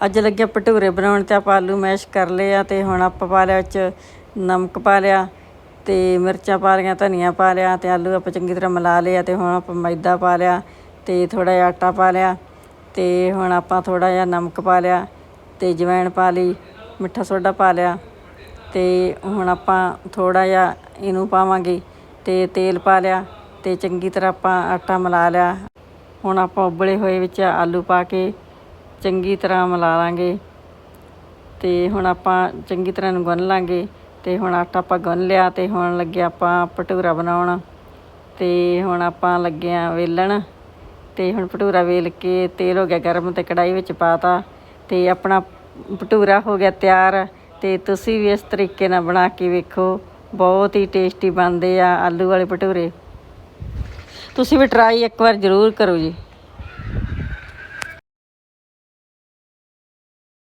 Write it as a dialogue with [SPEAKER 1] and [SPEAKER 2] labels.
[SPEAKER 1] ਅੱਜ ਲੱਗੇ ਭਟੂਰੇ ਬਣਾਉਣ ਤੇ ਆਪਾਂ ਆਲੂ ਮੈਸ਼ ਕਰ ਲਏ ਆ ਤੇ ਹੁਣ ਆਪਾਂ ਪਾ ਲਿਆ ਵਿੱਚ ਨਮਕ ਪਾ ਲਿਆ ਤੇ ਮਿਰਚਾਂ ਪਾ ਲਈਆਂ, ਧਨੀਆ ਪਾ ਲਿਆ ਤੇ ਆਲੂ ਆਪਾਂ ਚੰਗੀ ਤਰ੍ਹਾਂ ਮਿਲਾ ਲਿਆ ਤੇ ਹੁਣ ਆਪਾਂ ਮੈਦਾ ਪਾ ਲਿਆ ਤੇ ਥੋੜਾ ਜਿਹਾ ਆਟਾ ਪਾ ਲਿਆ ਤੇ ਹੁਣ ਆਪਾਂ ਥੋੜਾ ਜਿਹਾ ਨਮਕ ਪਾ ਲਿਆ ਤੇ ਜਵੈਣ ਪਾ ਲਈ, ਮਿੱਠਾ ਸੋਡਾ ਪਾ ਲਿਆ ਤੇ ਹੁਣ ਆਪਾਂ ਥੋੜਾ ਜਿਹਾ ਇਹਨੂੰ ਪਾਵਾਂਗੇ ਤੇ ਤੇਲ ਪਾ ਲਿਆ ਤੇ ਚੰਗੀ ਤਰ੍ਹਾਂ ਆਪਾਂ ਆਟਾ ਮਿਲਾ ਲਿਆ। ਹੁਣ ਆਪਾਂ ਉਬਲੇ ਹੋਏ ਵਿੱਚ ਆਲੂ ਪਾ ਕੇ ਚੰਗੀ ਤਰ੍ਹਾਂ ਮਿਲਾ ਲਾਂਗੇ। ਤੇ ਹੁਣ ਆਪਾਂ ਚੰਗੀ ਤਰ੍ਹਾਂ ਨੂੰ ਗੁੰਨ ਲਾਂਗੇ। ਤੇ ਹੁਣ ਆਟਾ ਆਪਾਂ ਗੁੰਨ ਲਿਆ ਤੇ ਹੁਣ ਲੱਗੇ ਆਪਾਂ ਭਟੂਰਾ ਬਣਾਉਣ। ਤੇ ਹੁਣ ਆਪਾਂ ਲੱਗੇ ਆ ਵੇਲਣ। ਤੇ ਹੁਣ ਭਟੂਰਾ ਵੇਲ ਕੇ ਤੇਲ ਹੋ ਗਿਆ ਗਰਮ ਤੇ ਕੜਾਈ ਵਿੱਚ ਪਾਤਾ ਤੇ। ਆਪਣਾ ਭਟੂਰਾ ਹੋ ਗਿਆ ਤਿਆਰ। ਤੇ ਤੁਸੀਂ ਵੀ ਇਸ ਤਰੀਕੇ ਨਾਲ ਬਣਾ ਕੇ ਵੇਖੋ। ਬਹੁਤ ਹੀ ਟੇਸਟੀ ਬਣਦੇ ਆ ਆਲੂ ਵਾਲੇ ਭਟੂਰੇ। ਤੁਸੀਂ ਵੀ ਟਰਾਈ ਇੱਕ ਵਾਰ ਜ਼ਰੂਰ ਕਰੋ ਜੀ।